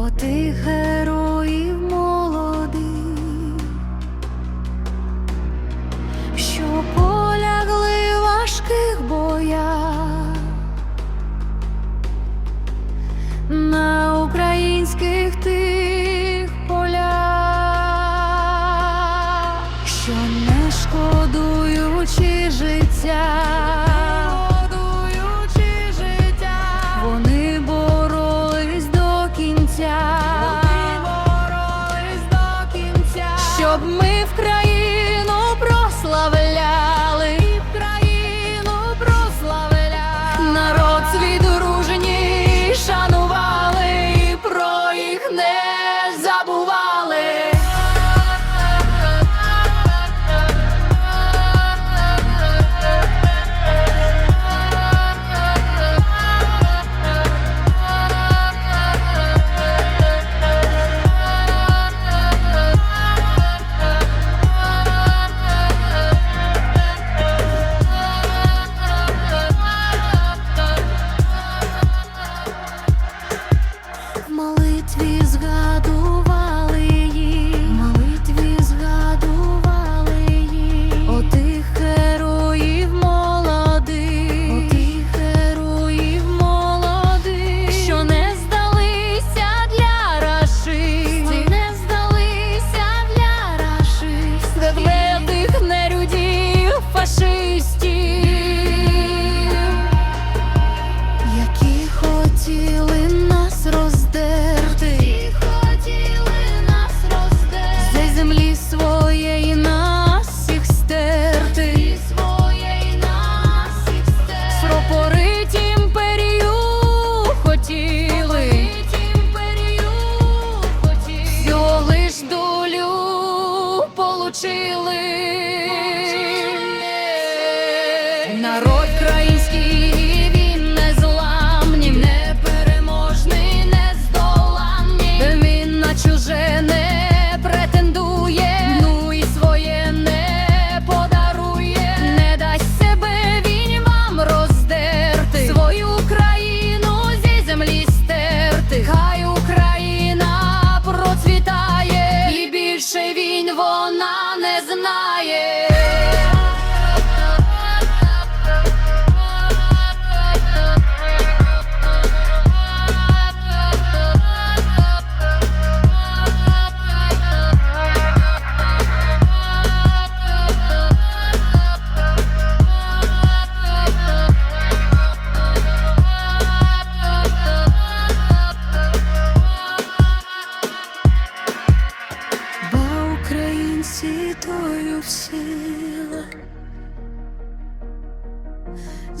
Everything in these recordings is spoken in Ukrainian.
Отих героїв молодих, що полягли в важких боях. На українських тих полях, що не шкодуючи життя,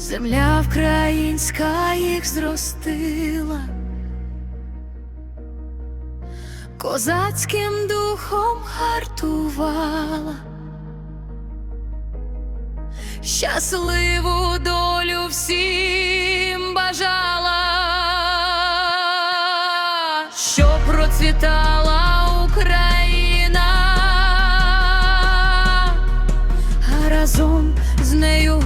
земля українська їх зростила, козацьким духом гартувала, щасливу долю всім бажала, щоб процвітала Україна, разом з нею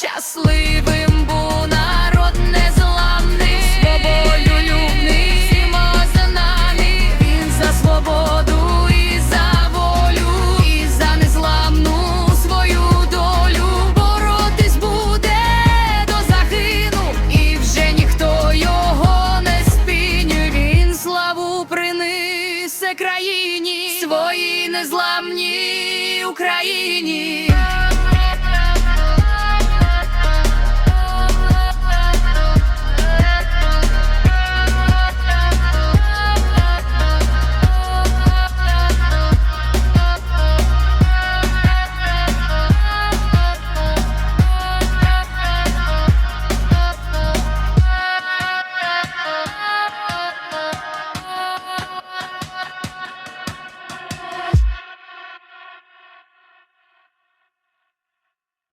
щасливим був народ незламний, свободолюбний, всіма знаний. Він за свободу і за волю, і за незламну свою долю боротись буде до загину, і вже ніхто його не спінює. Він славу принесе країні, своїй незламній Україні.